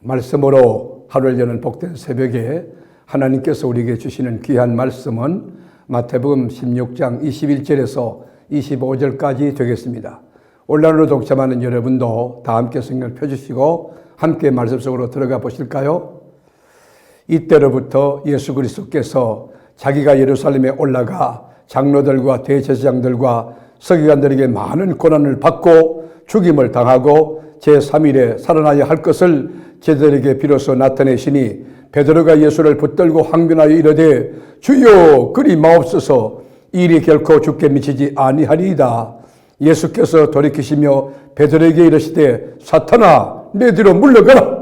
말씀으로 하루를 여는 복된 새벽에 하나님께서 우리에게 주시는 귀한 말씀은 마태복음 16장 21절에서 25절까지 되겠습니다. 온라인으로 독점하는 여러분도 다 함께 성경을 펴주시고 함께 말씀 속으로 들어가 보실까요? 이때로부터 예수 그리스도께서 자기가 예루살렘에 올라가 장로들과 대제사장들과 서기관들에게 많은 고난을 받고 죽임을 당하고 제3일에 살아나야 할 것을 제들에게 비로소 나타내시니 베드로가 예수를 붙들고 항변하여 이르되 주여 그리 마옵소서 이 일이 결코 죽게 미치지 아니하리이다. 예수께서 돌이키시며 베드로에게 이르시되 사탄아 내 뒤로 물러가라.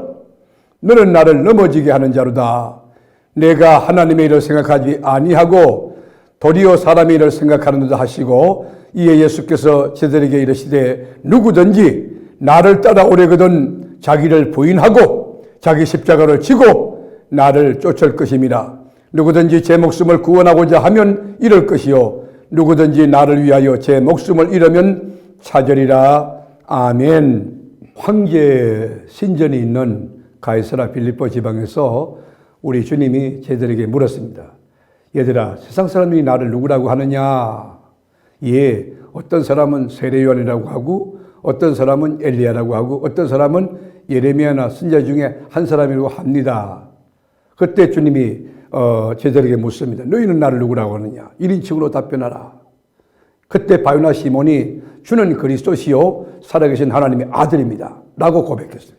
너는 나를 넘어지게 하는 자로다. 내가 하나님의 일을 생각하지 아니하고 도리어 사람의 일을 생각하는도다 하시고 이에 예수께서 제들에게 이르시되 누구든지 나를 따라오려거든 자기를 부인하고 자기 십자가를 지고 나를 쫓을 것임이라. 누구든지 제 목숨을 구원하고자 하면 이럴 것이요. 누구든지 나를 위하여 제 목숨을 잃으면 찾으리라. 아멘. 황제 신전이 있는 가이사라 빌립보 지방에서 우리 주님이 제들에게 물었습니다. 얘들아, 세상 사람들이 나를 누구라고 하느냐? 예, 어떤 사람은 세례요한이라고 하고 어떤 사람은 엘리야라고 하고 어떤 사람은 예레미야나 선자 중에 한 사람이라고 합니다. 그때 주님이 어, 제자에게 묻습니다. 너희는 나를 누구라고 하느냐? 1인칭으로 답변하라. 그때 바요나 시몬이 주는 그리스도시요 살아계신 하나님의 아들입니다. 라고 고백했어요.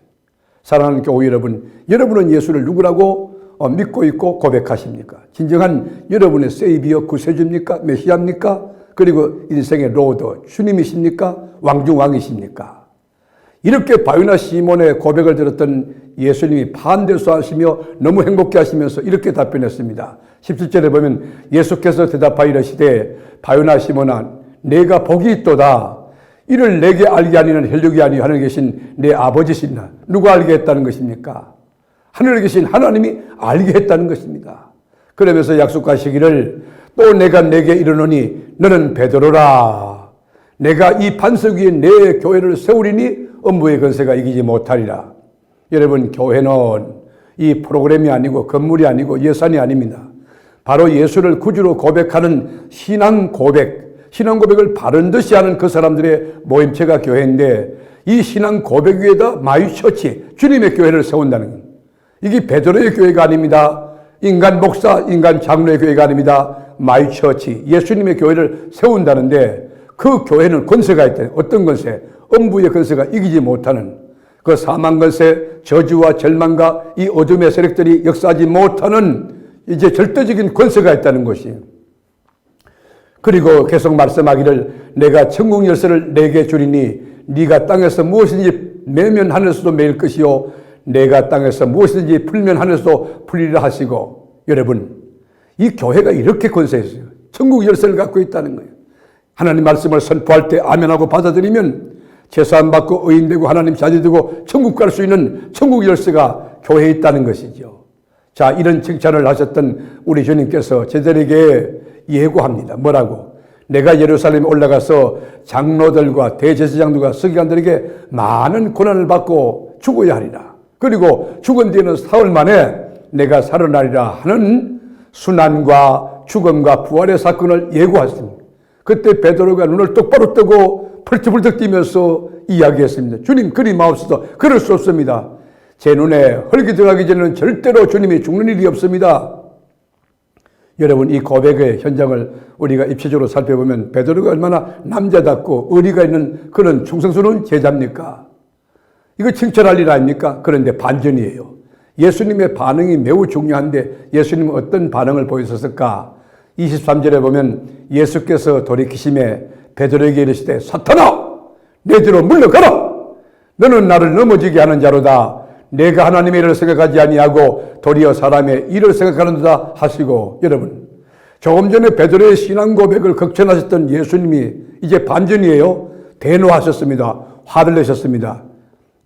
사랑하는 교회 여러분, 여러분은 예수를 누구라고 어, 믿고 있고 고백하십니까? 진정한 여러분의 세이비어 구세주입니까? 메시아입니까? 그리고 인생의 로드, 주님이십니까? 왕중왕이십니까? 이렇게 바유나 시몬의 고백을 들었던 예수님이 반대수 하시며 너무 행복해 하시면서 이렇게 답변했습니다. 17절에 보면 예수께서 대답하여 이르시되 바유나 시몬아 내가 복이 있도다. 이를 내게 알게 하니는 혈육이 아니 하늘에 계신 내 아버지시나 누가 알게 했다는 것입니까? 하늘에 계신 하나님이 알게 했다는 것입니다. 그러면서 약속하시기를 또 내가 내게 이르노니 너는 베드로라. 내가 이 반석 위에 내 교회를 세우리니 음부의 건세가 이기지 못하리라. 여러분 교회는 이 프로그램이 아니고 건물이 아니고 예산이 아닙니다. 바로 예수를 구주로 고백하는 신앙 고백, 신앙 고백을 바른 듯이 하는 그 사람들의 모임체가 교회인데 이 신앙 고백 위에다 마이처치, 주님의 교회를 세운다는 것. 이게 베드로의 교회가 아닙니다. 인간 목사, 인간 장로의 교회가 아닙니다. 마이처치, 예수님의 교회를 세운다는데 그 교회는 권세가 있다. 어떤 권세? 음부의 권세가 이기지 못하는 그 사망 권세, 저주와 절망과 이 어둠의 세력들이 역사하지 못하는 이제 절대적인 권세가 있다는 것이에요. 그리고 계속 말씀하기를 내가 천국 열쇠를 내게 주리니 네가 땅에서 무엇인지 매면 하늘에서도 매일 것이요 내가 땅에서 무엇이든지 풀면 하늘에서도 풀리라 하시고 여러분 이 교회가 이렇게 권세 있어요. 천국 열쇠를 갖고 있다는 거예요. 하나님 말씀을 선포할 때 아멘하고 받아들이면 제사함 받고 의인 되고 하나님 자녀 되고 천국 갈 수 있는 천국 열쇠가 교회에 있다는 것이죠. 자, 이런 칭찬을 하셨던 우리 주님께서 제자에게 예고합니다. 뭐라고? 내가 예루살렘에 올라가서 장로들과 대제사장들과 서기관들에게 많은 고난을 받고 죽어야 하리라. 그리고 죽은 뒤에는 사흘 만에 내가 살아나리라 하는 순환과 죽음과 부활의 사건을 예고했습니다. 그때 베드로가 눈을 똑바로 뜨고 펄쩍펄쩍 뛰면서 이야기했습니다. 주님 그리 마옵소서. 그럴 수 없습니다. 제 눈에 흙이 들어가기 전에는 절대로 주님이 죽는 일이 없습니다. 여러분 이 고백의 현장을 우리가 입체적으로 살펴보면 베드로가 얼마나 남자답고 의리가 있는 그런 충성스러운 제자입니까? 이거 칭찬할 일 아닙니까? 그런데 반전이에요. 예수님의 반응이 매우 중요한데 예수님은 어떤 반응을 보이셨을까? 23절에 보면 예수께서 돌이키심에 베드로에게 이르시되 사탄아 내 뒤로 물러가라. 너는 나를 넘어지게 하는 자로다. 내가 하나님의 일을 생각하지 아니하고 도리어 사람의 일을 생각하는다 하시고 여러분. 조금 전에 베드로의 신앙 고백을 극찬하셨던 예수님이 이제 반전이에요. 대노하셨습니다. 화를 내셨습니다.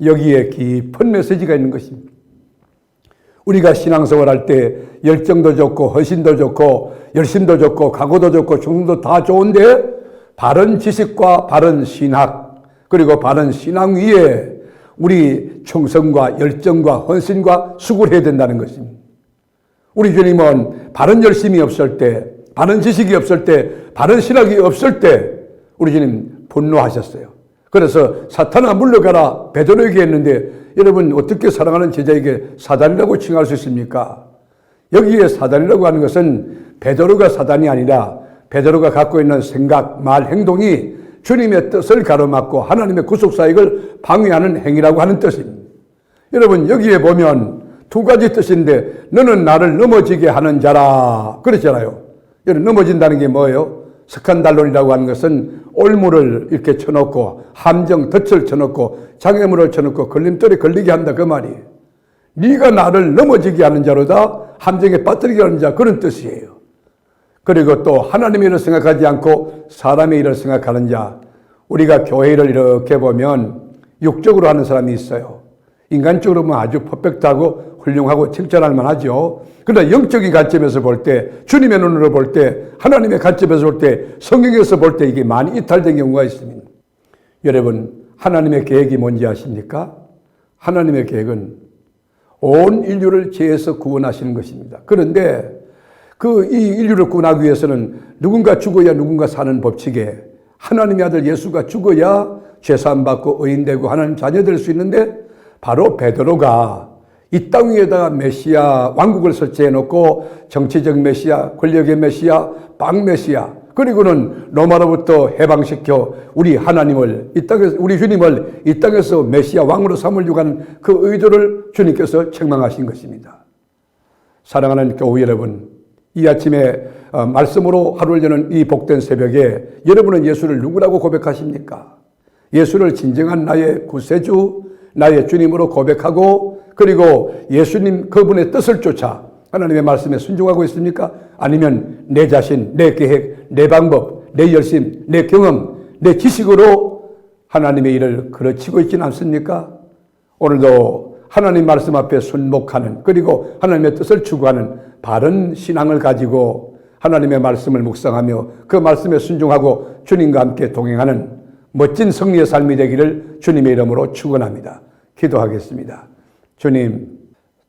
여기에 깊은 메시지가 있는 것입니다. 우리가 신앙생활 할 때 열정도 좋고 헌신도 좋고 열심도 좋고 각오도 좋고 충성도 다 좋은데 바른 지식과 바른 신학 그리고 바른 신앙 위에 우리 충성과 열정과 헌신과 수고를 해야 된다는 것입니다. 우리 주님은 바른 열심이 없을 때, 바른 지식이 없을 때, 바른 신학이 없을 때 우리 주님 분노하셨어요. 그래서 사탄아 물러가라 베드로에게 했는데 여러분 어떻게 사랑하는 제자에게 사단이라고 칭할 수 있습니까? 여기에 사단이라고 하는 것은 베드로가 사단이 아니라 베드로가 갖고 있는 생각, 말, 행동이 주님의 뜻을 가로막고 하나님의 구속 사역을 방해하는 행위라고 하는 뜻입니다. 여러분 여기에 보면 두 가지 뜻인데 너는 나를 넘어지게 하는 자라 그랬잖아요. 여러분 넘어진다는 게 뭐예요? 스칸달론이라고 하는 것은 올무를 이렇게 쳐놓고 함정 덫을 쳐놓고 장애물을 쳐놓고 걸림돌에 걸리게 한다 그 말이에요. 네가 나를 넘어지게 하는 자로다 함정에 빠뜨리게 하는 자 그런 뜻이에요. 그리고 또 하나님의 일을 생각하지 않고 사람의 일을 생각하는 자 우리가 교회 일을 이렇게 보면 육적으로 하는 사람이 있어요. 인간적으로 보면 아주 퍼펙트하고 훌륭하고 칭찬할 만하죠. 그러나 영적인 관점에서 볼 때, 주님의 눈으로 볼 때, 하나님의 관점에서 볼 때, 성경에서 볼 때 이게 많이 이탈된 경우가 있습니다. 여러분, 하나님의 계획이 뭔지 아십니까? 하나님의 계획은 온 인류를 죄에서 구원하시는 것입니다. 그런데 그 이 인류를 구원하기 위해서는 누군가 죽어야 누군가 사는 법칙에 하나님의 아들 예수가 죽어야 죄사함 받고 의인되고 하나님 자녀 될 수 있는데 바로 베드로가 이 땅 위에다가 메시아 왕국을 설치해 놓고 정치적 메시아, 권력의 메시아, 빵 메시아 그리고는 로마로부터 해방시켜 우리 하나님을 이 땅에서 우리 주님을 이 땅에서 메시아 왕으로 삼으려고 하는 그 의도를 주님께서 책망하신 것입니다. 사랑하는 교우 여러분, 이 아침에 어, 말씀으로 하루를 여는 이 복된 새벽에 여러분은 예수를 누구라고 고백하십니까? 예수를 진정한 나의 구세주, 나의 주님으로 고백하고 그리고 예수님 그분의 뜻을 쫓아 하나님의 말씀에 순종하고 있습니까? 아니면 내 자신, 내 계획, 내 방법, 내 열심, 내 경험, 내 지식으로 하나님의 일을 그르치고 있지는 않습니까? 오늘도 하나님 말씀 앞에 순복하는 그리고 하나님의 뜻을 추구하는 바른 신앙을 가지고 하나님의 말씀을 묵상하며 그 말씀에 순종하고 주님과 함께 동행하는 멋진 승리의 삶이 되기를 주님의 이름으로 축원합니다. 기도하겠습니다. 주님,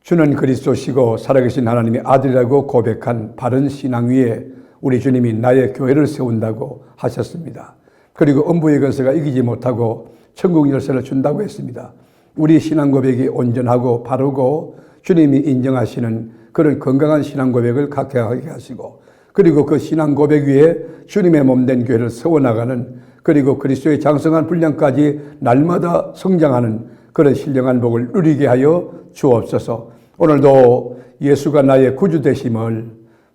주는 그리스도시고 살아계신 하나님의 아들이라고 고백한 바른 신앙 위에 우리 주님이 나의 교회를 세운다고 하셨습니다. 그리고 음부의 건세가 이기지 못하고 천국 열쇠를 준다고 했습니다. 우리 신앙 고백이 온전하고 바르고 주님이 인정하시는 그런 건강한 신앙 고백을 갖게 하시고 그리고 그 신앙 고백 위에 주님의 몸된 교회를 세워나가는 그리고 그리스도의 장성한 분량까지 날마다 성장하는 그런 신령한 복을 누리게 하여 주옵소서. 오늘도 예수가 나의 구주 되심을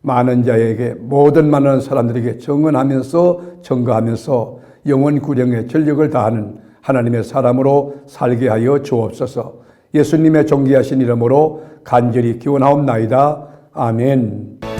많은 자에게 모든 많은 사람들에게 정언하면서 증거하면서 영원 구령의 전력을 다하는 하나님의 사람으로 살게 하여 주옵소서. 예수님의 존귀하신 이름으로 간절히 기원하옵나이다. 아멘.